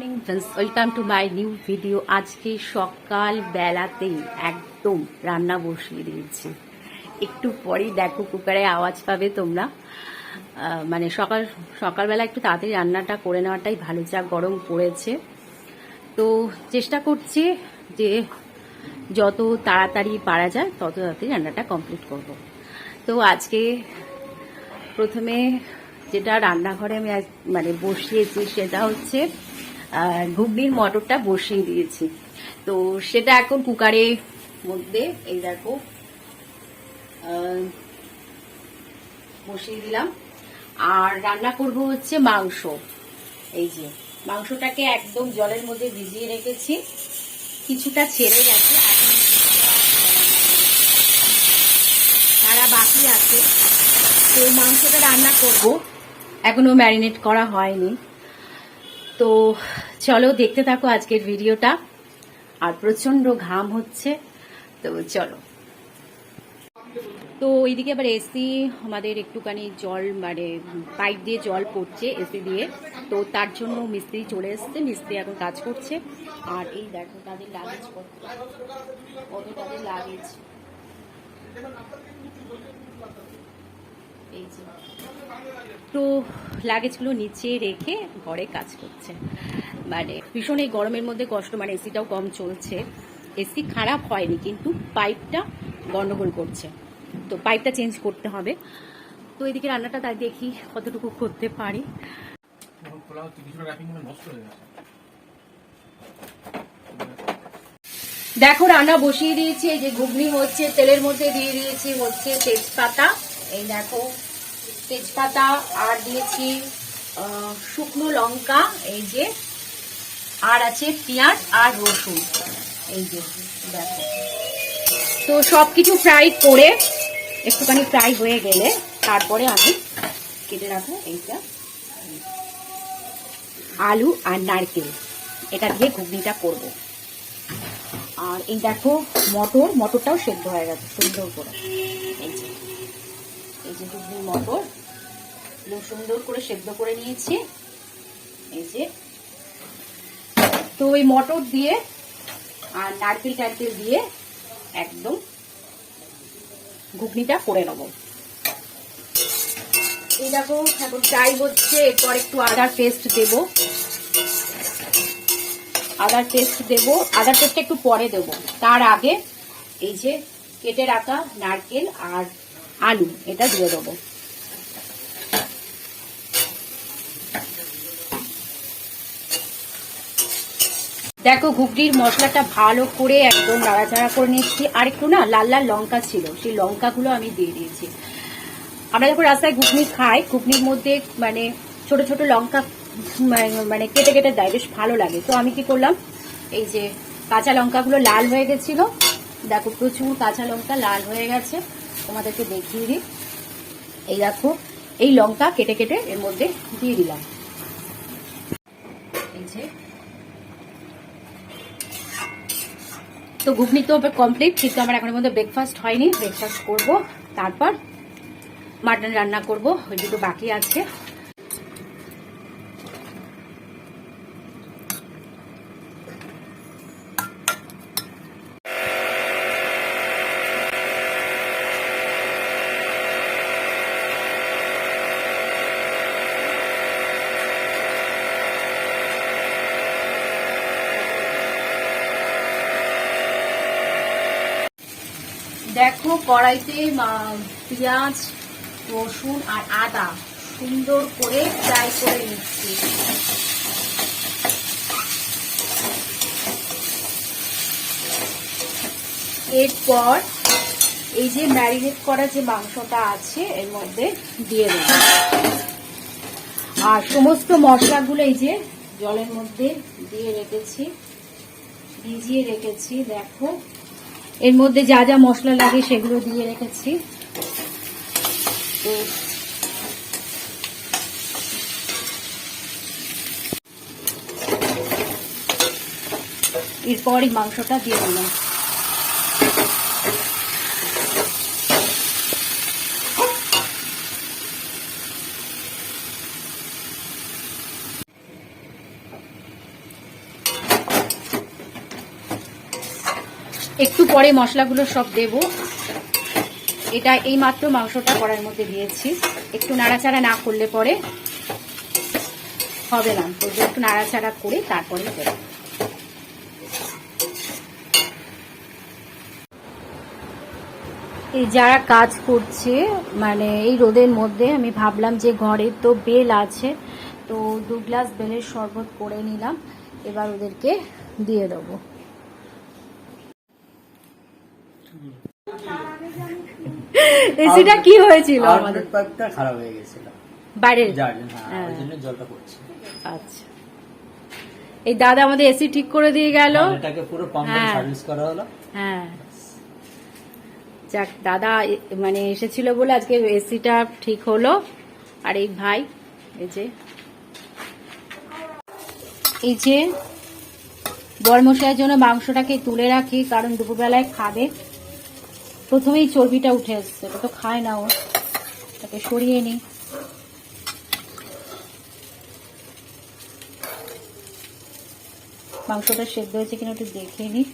Friends welcome to my new video আজকে সকাল বেলাতেই একদম রান্না বসিয়ে দিয়েছি। একটু পরেই দেখো কুকারে আওয়াজ পাবে তোমরা। মানে সকাল, সকালবেলা একটু তাড়াতাড়ি রান্নাটা করে নেওয়াটাই ভালো, যা গরম পড়েছে। তো চেষ্টা করছি যে যত তাড়াতাড়ি পারা যায়, তত তাড়াতাড়ি রান্নাটা কমপ্লিট করব। তো আজকে প্রথমে যেটা রান্নাঘরে আমি মানে বসিয়েছি সেটা হচ্ছে ঘুগনির মটরটা বসিয়ে দিয়েছি। তো সেটা এখন কুকারের মধ্যে এই দেখো বসিয়ে দিলাম। আর রান্না করব হচ্ছে মাংস। এই যে, মাংসটাকে একদম জলের মধ্যে ভিজিয়ে রেখেছি। কিছুটা ছেড়ে গেছে সারা বাকি আছে, তো মাংসটা রান্না করব। এখনও ম্যারিনেট করা হয়নি। তো চলো দেখতে থাকো আজকের ভিডিওটা। আর প্রচণ্ড ঘাম হচ্ছে, তো চলো। তো এইদিকে আবার এসি, আমাদের একটুখানি জল মানে পাইপ দিয়ে জল পড়ছে এসি দিয়ে। তো তার জন্য মিস্ত্রি চলে এসছে, মিস্ত্রি এখন কাজ করছে। আর এই দেখো, তাদের লাগেজ কত তাদের লাগেজ এই যে তো লাগেজগুলো নিচে রেখে ঘরে কাজ করছে। মানে ভীষণ এই গরমের মধ্যে কষ্ট মানে এসিটাও কম চলছে। এসি খারাপ হয়নি, কিন্তু পাইপটা গন্ডগোল করছে। তো পাইপটা চেঞ্জ করতে হবে। তো এদিকে রান্নাটা তাই দেখি কতটুকু করতে পারি। দেখো রান্না বসিয়ে দিয়েছি, এই যে ঘুগনি হচ্ছে, তেলের মধ্যে দিয়ে দিয়েছি হচ্ছে তেজপাতা। এই দেখো, তেজপাতা আর দিয়েছি শুকনো লঙ্কা, এই যে, আর আছে পেঁয়াজ আর রসুন, এই যে, দেখো। তো সব কিছু ফ্রাই করে একটুখানি ফ্রাই হয়ে গেলে তারপরে আমি কেটে রাখব এইটা। আলু আর নারকেল, এটা দিয়ে ঘুগনিটা করব। আর এই দেখো, মটর, মটরটাও সেদ্ধ হয়ে গেছে, সুন্দর করে। এই যে। এই যে ঘুগনি মটর সুন্দর করে সেদ্ধ করে নিয়েছি। এই যে। তো ওই মটর দিয়ে আর নারকেল টারকেল দিয়ে একদম ঘুগনিটা করে নেব। এই দেখো, এখন চাই হচ্ছে, এরপর একটু আদার পেস্ট দেবো। আদার পেস্ট দেব। আদার পেস্টটা একটু পরে দেব। তার আগে এই যে কেটে রাখা নারকেল আর আলু, এটা দিয়ে দেবো। দেখো, ঘুগনির মশলাটা ভালো করে একদম নাড়াচাড়া করে নিচ্ছি আর একটু না লাল লাল লঙ্কা ছিল, সেই লঙ্কাগুলো আমি দিয়ে দিয়েছি। আমরা যখন রাস্তায় ঘুগনি খাই, ঘুগনির মধ্যে মানে ছোট ছোট লঙ্কা মানে- মানে কেটে কেটে দেয়, বেশ ভালো লাগে। তো আমি কি করলাম, এই যে কাঁচা লঙ্কাগুলো লাল হয়ে গেছিল, দেখো প্রচুর কাঁচা লঙ্কা লাল হয়ে গেছে। তোমাদেরকে দেখিয়ে দিই। এই দেখো, এই লঙ্কা কেটে কেটে এর মধ্যে দিয়ে দিলাম। তো ঘুগনি তো কমপ্লিট কিন্তু আমার এখনের মধ্যে ব্রেকফাস্ট হয়নি। ব্রেকফাস্ট করব, তারপর মাটন রান্না করব, ওই দুটো বাকি আছে দেখো কড়াইতে পেঁয়াজ, রসুন আর আদা সুন্দর করে ফ্রাই করে নিচ্ছি। এরপর এই যে ম্যারিনেট করা যে মাংসটা আছে, এর মধ্যে দিয়ে দেব। আর সমস্ত মশলাগুলো এই যে জলের মধ্যে দিয়ে রেখেছি, ভিজিয়ে রেখেছি, দেখো। এর মধ্যে যা যা মশলা লাগে সেগুলো দিয়ে রেখেছি। এরপরই মাংসটা দিয়ে দিলাম। একটু পরে মশলাগুলো সব দেব। এটা এই মাত্র মাংসটা কড়াইয়ের মধ্যে দিয়েছি। একটু নাড়াচাড়া না করলে পরে হবে না। তো একটু নাড়াচাড়া করে তারপরে দেবো। এই যারা কাজ করছে মানে এই রোদের মধ্যে, আমি ভাবলাম যে ঘরে তো বেল আছে, তো দু গ্লাস বেলের শরবত করে নিলাম। এবার ওদেরকে দিয়ে দেবো। এসিটা কি হয়েছিল আমাদের? পাইপটা খারাপ হয়ে গেছিল। যার হ্যাঁ হ্যাঁ। ওই জন্য জলটা পড়ছে। আচ্ছা। এই দাদা আমাদের এসি ঠিক করে দিয়ে গেল। এটাকে পুরো পাম্পে হ্যাঁ। সার্ভিস করা হলো। হ্যাঁ। যাক দাদা মানে এসেছিল বলে আজকে এসিটা ঠিক হলো। আর এই ভাই এই যে এই যে বরমশাইয়ের জন্য মাংসটাকে তুলে রাখি কারণ দুপুরবেলায় খাবে। প্রথমেই চর্বিটা উঠে আসছে ওটা তো খায় না ও। তাকে সরিয়ে নিই। মাংসটা সেদ্ধ হয়েছে কিনা একটু দেখে নিই।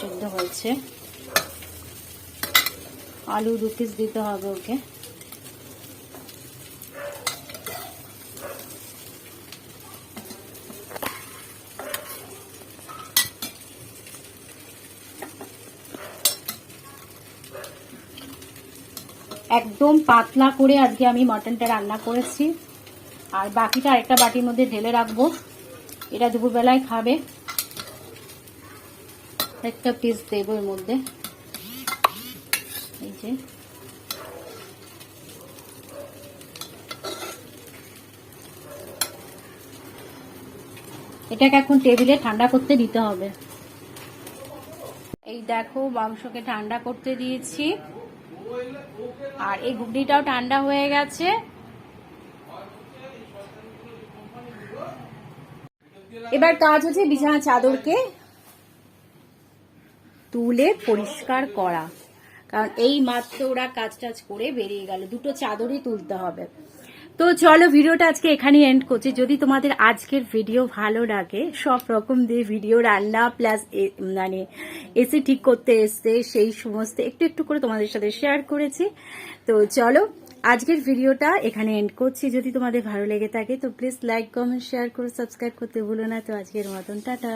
সেদ্ধ হয়েছে। আলু দু পিস দিতে হবে ওকে। একদম পাতলা করে আজকে আমি মাটনটা রান্না করেছি। আর বাকিটা আরেকটা বাটির মধ্যে ঢেলে রাখব। এটা দুপুরবেলায় খাবে। একটা পিস দেবো এর মধ্যে। এই যে। এটাকে এখন টেবিলে ঠান্ডা করতে দিতে হবে। এই দেখো মাংসকে ঠান্ডা করতে দিয়েছি। আর এই ঘুগনিটাও ঠান্ডা হয়ে গেছে। এবার কাজ হচ্ছে বিছানা চাদরকে তুলে পরিষ্কার করা। কারণ এই মাত্র ওরা কাজ টাজ করে বেরিয়ে গেল। দুটো চাদরই তুলতে হবে। তো চলো ভিডিওটা আজকে এখানে এন্ড করছি। যদি তোমাদের আজকের ভিডিও ভালো লাগে, সব রকম দিয়ে ভিডিও রান্না প্লাস মানে এসি ঠিক করতে এসছে, সেই সমস্ত একটু একটু করে তোমাদের সাথে শেয়ার করেছি। তো চলো আজকের ভিডিওটা এখানে এন্ড করছি। যদি তোমাদের ভালো লেগে থাকে, তো প্লিজ লাইক কমেন্ট শেয়ার করে সাবস্ক্রাইব করতে ভুলো না। তো আজকের মতন, টাটা।